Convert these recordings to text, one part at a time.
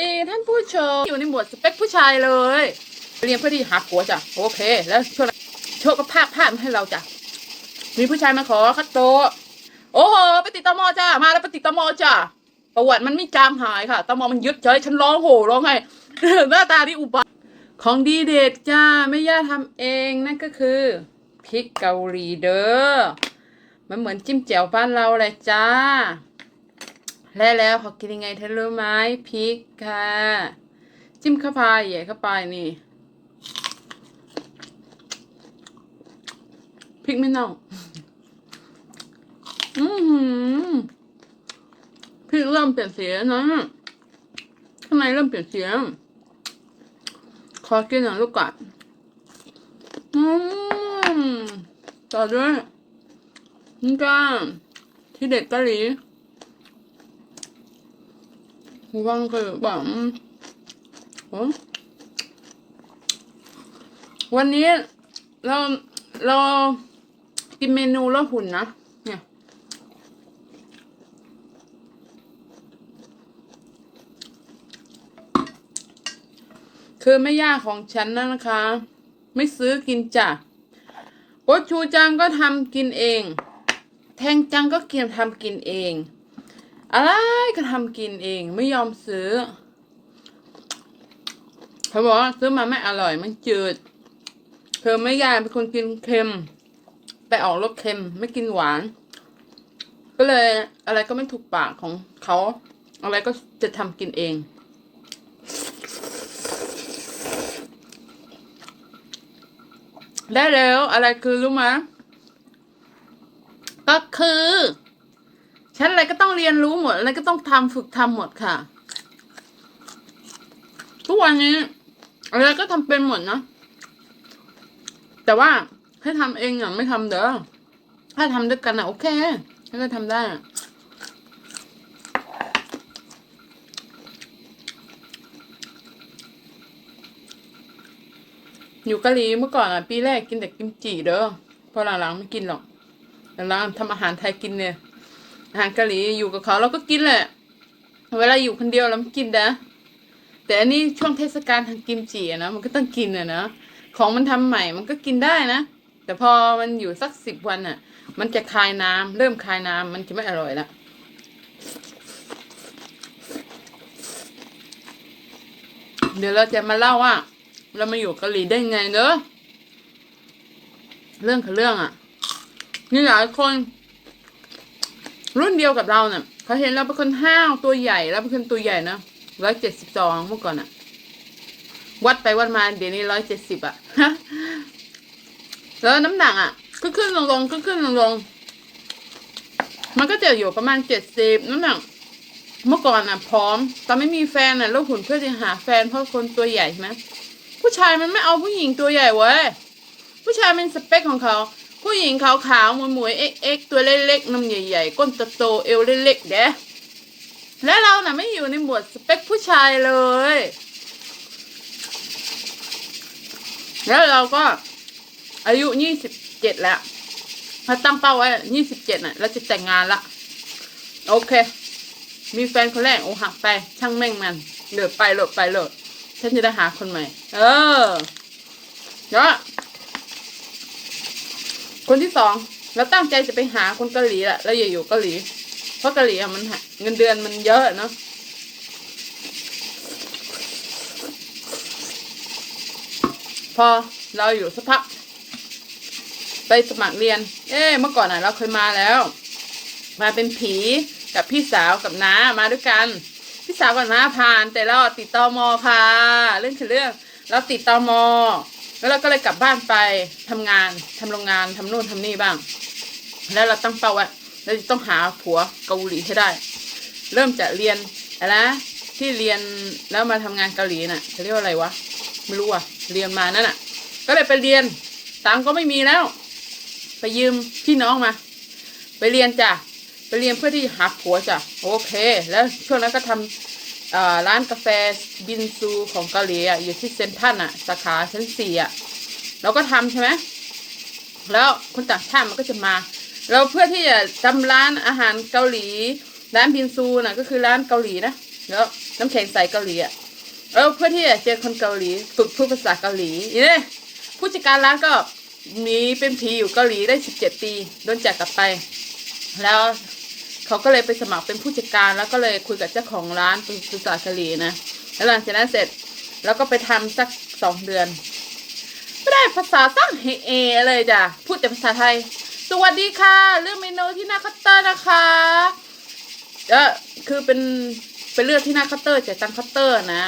ดีท่านผู้ชมอยู่ในหมวดสเปคผู้ชายเลย เรียนเพื่อที่หาผัวจ้ะโอเค แล้วช่วงโชคก็ภาคภาพให้เราจ้ะมีผู้ชายมาขอคัดโตโอ้โหไปติดตมอจ้ามาแล้วไปติดตมอจ้าประวัติมันไม่จางหายค่ะตมอมันยึดเฉยฉันร้องโห่ร้องไห้หน้าตาที่อุบาของดีเด็ดจ้าไม่ย่าทำเองนั่นก็คือพริกเกาหลีเด้อมันเหมือนจิ้มแจ่วบ้านเราเลยจ้า และแล้วเขากินยังไงเธอรู้ไหมพริกค่ะ จิ้มเข้าไปใหญ่เข้าไปนี่พริกไม่เน่าอือหือพริกเริ่มเปลี่ยนสีแล้วนะข้างในเริ่มเปลี่ยนสีแล้วขอกินหน่อยลูกก่อนอืมต่อด้วยนี่ก็ที่เด็ดเกาหลี vâng คือแบบวันนี้เราเรากินเมนูแล้วหุ่นนะ เนี่ย คือไม่ยากของฉันนะนะคะ ไม่ซื้อกินจ้ะโอชูจังก็ทำกินเอง แทงจังก็กินทำกินเอง อะไรก็ทำกินเองไม่ยอมซื้อเขาบอกว่าซื้อมาไม่อร่อยมันจืด เธอไม่ยายเป็นคนกินเค็ม ไปออกรสเค็มไม่กินหวาน ก็เลยอะไรก็ไม่ถูกปากของเขาอะไรก็จะทำกินเองได้แล้วอะไรคือรู้ไหมก็คือ ฉันอะไรก็ต้องเรียนรู้หมดอะไรก็ต้องทำฝึกทำหมดค่ะ ทุกวันนี้อะไรก็ทำเป็นหมดนะแต่ว่าให้ทำเองอะไม่ทำเด้อถ้าทำด้วยกันอะโอเคฉันก็ทำได้อะอยู่เกาหลีเมื่อก่อนอะปีแรกกินแต่กิมจิเด้อพอหลังๆไม่กินหรอกหลังๆทำอาหารไทยกินเนี่ย อาหารเกาหลีอยู่กับเขาเราก็กินแหละ เวลาอยู่คนเดียวเราไม่กินนะแต่อันนี้ช่วงเทศกาลทางกิมจิอะนะมันก็ต้องกินอะนะของมันทำใหม่มันก็กินได้นะ แต่พอมันอยู่สักสิบวันอะมันจะคายน้ำเริ่มคายน้ำมันจะไม่อร่อยละเดี๋ยวเราจะมาเล่าว่า เรามาอยู่เกาหลีได้ไงเนอะเรื่องคือเรื่องอะนี่หลายคน รุ่นเดียวกับเราเนี่ยเขาเห็นเราเป็นคนห้าวตัวใหญ่แล้วเป็นคนตัวใหญ่นะร้อยเจ็ดสิบสองเมื่อก่อนอะวัดไปวัดมาเดี๋ยวนี้ร้อยเจ็ดสิบอะแล้วน้ำหนักอะขึ้นขึ้นลงลงขึ้นขึ้นลงลงมันก็จะอยู่ประมาณเจ็ดสิบน้ำหนักเมื่อก่อนอะพร้อม ตอนไม่มีแฟนอะแล้วหุ่นเพื่อจะหาแฟนเพราะคนตัวใหญ่ใช่ไหมผู้ชายมันไม่เอาผู้หญิงตัวใหญ่เว้ยผู้ชายเป็นสเปคของเขา ผู้หญิงขาวๆหมวยๆเอ็กๆตัวเล็กๆน้ำใหญ่ๆ ก้นโตๆเอวเล็กๆเด้และเราน่ะไม่อยู่ในหมวดสเปคผู้ชายเลย แล้วเราก็อายุยี่สิบเจ็ดแล้วถ้าตั้งเป้าไว้ยี่สิบเจ็ดน่ะเราจะแต่งงานละ โอเค มีแฟนคนแรกโอ้หักไป ช่างแม่งมันเลิกไปเลิกไปเลิกฉันจะได้หาคนใหม่ เออแล้ว คนที่สองเราตั้งใจจะไปหาคนเกาหลีแหละเราอย่าอยู่เกาหลี เพราะเกาหลีอะมันเงินเดือนมันเยอะเนาะพอเราอยู่สักพักไปสมัครเรียน เอ๊เมื่อก่อนอะ เราเคยมาแล้ว มาเป็นผีกับพี่สาวกับน้ามาด้วยกัน พี่สาวกับน้าผ่าน แต่เราติดตอมอค่ะ เรื่องคือเรื่อง เราติดตอมอ แล้วเราก็เลยกลับบ้านไปทำงานทำโรงงานทำนู่นทำนี่บ้าง แล้วเราตั้งเป้าไว้เราจะต้องหาผัวเกาหลีให้ได้ เริ่มจะเรียนอะไรนะที่เรียนแล้วมาทำงานเกาหลีน่ะจะเรียกว่าอะไรวะไม่รู้อะเรียนมานั่นน่ะ ก็เลยไปเรียนตังก็ไม่มีแล้ว ไปยืมพี่น้องมา ไปเรียนจ้ะไปเรียนเพื่อที่หาผัวจ้ะโอเค แล้วช่วงนั้นก็ทำเอ่อ ร้านกาแฟบินซูของเกาหลีอะอยู่ที่เซนทรัลอะ สาขาชั้นสี่อะเราก็ทำใช่ไหมแล้วคนต่างชาติมันก็จะมา เราเพื่อที่จะทำร้านอาหารเกาหลี ร้านบินซูน่ะก็คือร้านเกาหลีนะแล้วน้ำแข็งใสเกาหลีอะเออเพื่อที่จะเจอคนเกาหลีฝึกพูดภาษาเกาหลีเนี่ยผู้จัดการร้านก็มีเป็นผีอยู่เกาหลีได้สิบเจ็ดปีโดนจากกลับไป แล้ว เขาก็เลยไปสมัครเป็นผู้จัดการ แล้วก็เลยคุยกับเจ้าของร้านเป็นภาษาเกาหลีนะแล้วหลังจากนั้นเสร็จแล้วก็ไปทำสักสองเดือน ไม่ได้ภาษาตั้งเฮเอเลยจ้ะพูดแต่ภาษาไทย สวัสดีค่ะ เรื่องเมนูที่หน้าคัตเตอร์นะคะเออคือเป็นเป็นเรื่องที่หน้าคัตเตอร์จ่ายตังคัตเตอร์นะ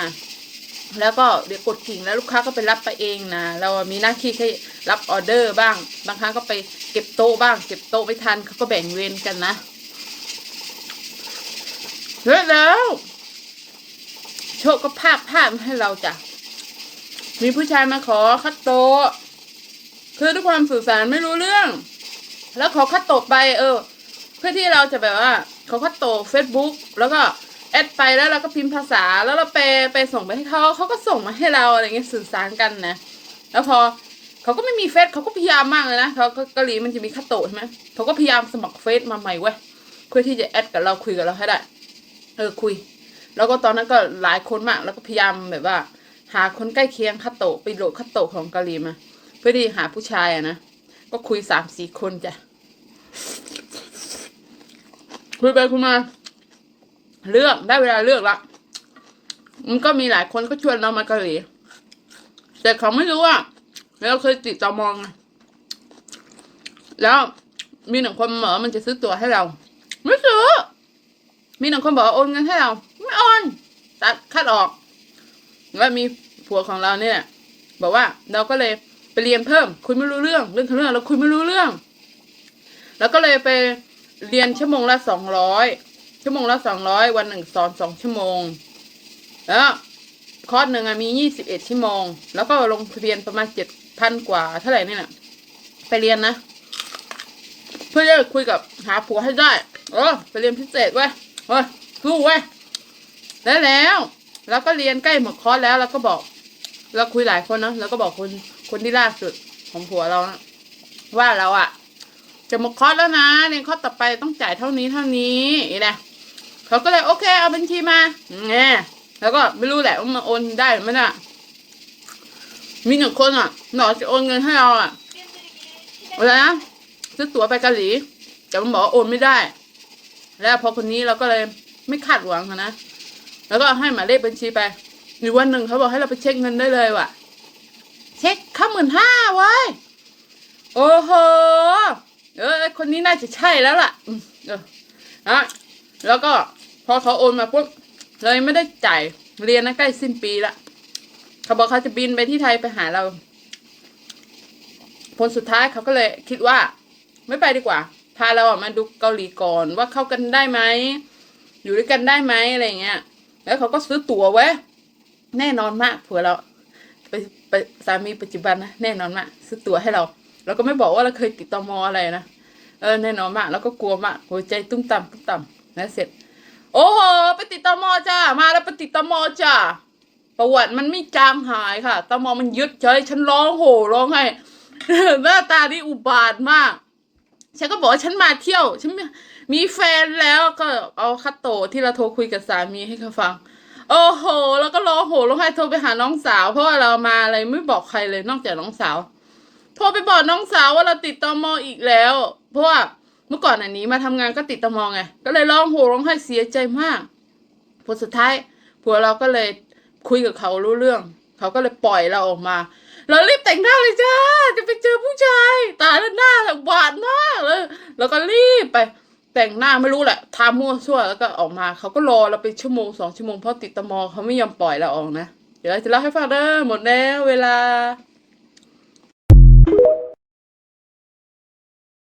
แล้วก็เดี๋ยวกดกิ่งแล้วลูกค้าก็ไปรับไปเองนะ เรามีหน้าที่แค่รับออเดอร์บ้าง บางครั้งก็ไปเก็บโต๊ะบ้าง เก็บโต๊ะไม่ทันเขาก็แบ่งเวรกันนะ เสร็จแล้ว โชคก็ภาพภาพมาให้เราจ้ะ มีผู้ชายมาขอคัดโตะคือด้วยความสื่อสารไม่รู้เรื่อง แล้วขอคัดโตะไป เออ เพื่อที่เราจะแบบว่าเขาคัดโตเฟซบุ๊กแล้วก็แอดไปแล้วเราก็พิมพ์ภาษาแล้วเราไปไปส่งไปให้เขาเขาก็ส่งมาให้เราอะไรเงี้ยสื่อสารกันนะ แล้วพอเขาก็ไม่มีเฟซเขาก็พยายามมากเลยนะเขาก็เกาหลีมันจะมีคัดโตะใช่ไหมเขาก็พยายามสมัครเฟซมาใหม่เว้ยเพื่อที่จะแอดกับเราคุยกับเราให้ได้ เออคุย แล้วก็ตอนนั้นก็หลายคนมาก แล้วก็พยายามแบบว่า หาคนใกล้เคียงคัตโตะไปโหลดคัตโตะของเกาหลีมาเพื่อที่หาผู้ชายอะนะก็คุยสามสี่คนจ้ะคุยไปคุยมา เลือกได้เวลาเลือกละมันก็มีหลายคนก็ชวนเรามาเกาหลีแต่เขาไม่รู้ว่าเราเคยติดต่อมอง แล้วมีหนึ่งคนบอกว่ามันจะซื้อตั๋วให้เรา ไม่ซื้อ มีหนึ่งคนบอกโอนเงินให้เราไม่โอนตัดคัดออกว่ามีผัวของเราเนี่ย บอกว่าเราก็เลยไปเรียนเพิ่ม คุยไม่รู้เรื่อง เรื่องของเรื่องเราคุยไม่รู้เรื่อง แล้วก็เลยไปเรียนชั่วโมงละสองร้อยชั่วโมงละสองร้อยวันหนึ่งสอนสองชั่วโมง แล้วคอร์สหนึ่งอะมียี่สิบเอ็ดชั่วโมง แล้วก็ลงทะเบียนประมาณเจ็ดพันกว่าเท่าไหร่นี่น่ะไปเรียนนะ เพื่อจะคุยกับหาผัวให้ได้ เออไปเรียนพิเศษเว้ย เฮ้ยสู้เว้ยแล้วแล้วแล้วก็เรียนใกล้หมดคอร์สแล้วเราก็บอก เราคุยหลายคนนะแล้วก็บอกคนคนที่ล่าสุดของผัวเรานะว่าเราอะจะหมดคอร์สแล้วนะเรียนคอร์สต่อไปต้องจ่ายเท่านี้เท่านี้อีนะเขาก็เลยโอเค เอาบัญชีมาแง่แล้วก็ไม่รู้แหละว่ามันโอนได้หรือไม่ได้มีหนึ่งคนอะหนอจะโอนเงินให้เราอะอะไรนะซื้อตั๋วไปเกาหลีแต่มันบอกว่าโอนไม่ได้ แล้วพอคนนี้เราก็เลยไม่คาดหวังนะ แล้วก็ให้หมายเลขบัญชีไปหรือวันหนึ่งเขาบอกให้เราไปเช็คเงินได้เลยว่ะ เช็คข้าหมื่นห้าไว้โอ้โหเออคนนี้น่าจะใช่แล้วล่ะเอออะแล้วก็พอเขาโอนมาปุ๊บเลยไม่ได้จ่ายเรียนนะใกล้สิ้นปีละเขาบอกเขาจะบินไปที่ไทยไปหาเรา ผลสุดท้ายเขาก็เลยคิดว่า ไม่ไปดีกว่า พาเราอะมาดูเกาหลีก่อนว่าเข้ากันได้ไหมอยู่ด้วยกันได้ไหมอะไรเงี้ย แล้วเขาก็ซื้อตั๋วไว้แน่นอนมากเผัวเราไปไปสามีปัจจุบันนะแน่นอนมากซื้อตั๋วให้เราเราก็ไม่บอกว่าเราเคยติดตอมออะไรนะเออแน่นอนมากแล้วก็กลัวมากหัวใจตุ้มต่ำตุ้มต่ำแล้วเสร็จ โอ้โหไปติดตอมอจ้ามาแล้วไปติดตอมอจ้าประวัติมันไม่จางหายค่ะตอมอมันยึดเฉยฉันร้องโห่ร้องไห้หน้าตานี่อุบาทมาก ฉันก็บอกว่าฉันมาเที่ยว ฉันมีแฟนแล้วก็เอาคัตโตที่เราโทรคุยกับสามีให้เขาฟัง โอ้โห แล้วก็ร้องโหร้องไห้โทรไปหาน้องสาว เพราะว่าเรามาอะไรไม่บอกใครเลยนอกจากน้องสาว โทรไปบอกน้องสาวว่าเราติดตอมออีกแล้ว เพราะว่าเมื่อก่อนอันนี้มาทำงานก็ติดตอมอไง ก็เลยร้องโหร้องไห้เสียใจมากผลสุดท้ายผัวเราก็เลยคุยกับเขารู้เรื่อง เขาก็เลยปล่อยเราออกมา เรารีบแต่งหน้าเลยจ้า จะไปเจอผู้ช แล้วก็รีบไปแต่งหน้าไม่รู้แหละทามั่วชั่วแล้วก็ออกมาเขาก็รอเราไปชั่วโมงสองชั่วโมงเพราะติดตมเขาไม่ยอมปล่อยเราออกนะ เดี๋ยวเราจะเล่าให้ฟังเด้อหมดแล้วเวลา